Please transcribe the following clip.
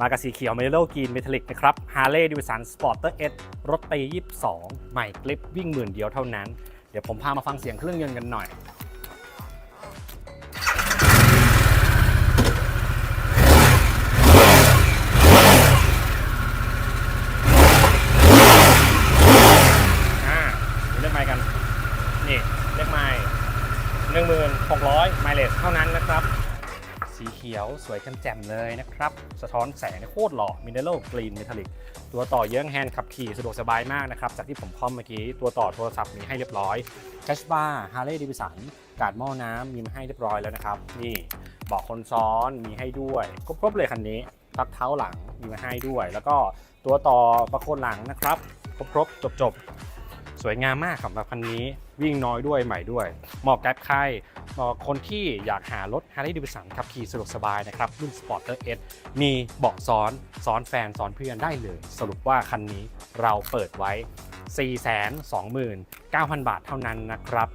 มากับสีเขียวเมทัลกรีนเมทัลลิกนะครับ Harley Davidson Sporter S รถปี 22 ใหม่กลิปวิ่งหมื่นเดียวเท่านั้น เดี๋ยวผมพามาฟังเสียงเครื่องยนต์กันหน่อยอ่าเลือกไมค์กันนี่เลือกไมค์หนึ่งหมื่นหกร้อยไมล์เลสเท่านั้นนะครับ สีเขียวสวยกันแจ่มเลยนะครับ สะท้อนแสงโคตรหล่อมินเนอรัลกรีนเมทัลลิกตัวต่อเยื้องแฮนด์ขับขี่สะดวกสบายมากนะครับ จากที่ผมคอมเมื่อกี้ ตัวต่อโทรศัพท์มีให้เรียบร้อยแคชบาร์ฮาร์เลย์ดิวิสันกาดหม้อน้ำมีมาให้เรียบร้อยแล้วนะครับ นี่เบาะคนซ้อนมีให้ด้วยครบๆเลยคันนี้พักเท้าหลังมีมาให้ด้วย แล้วก็ตัวต่อประโคนหลังนะครับ ครบๆจบๆสวยงามมากสำหรับคันนี้ วิ่งน้อยด้วยใหม่ด้วยเหมาะกับใครเหมาะคนที่อยากหารถ Harley Davidson ขับขี่สะดวกสบายนะครับ รุ่น Sporter S มีเบาะซ้อน ซ้อนแฟน ซ้อนเพื่อนได้เลย สรุปว่าคันนี้เราเปิดไว้ 429,000 บาทเท่านั้นนะครับ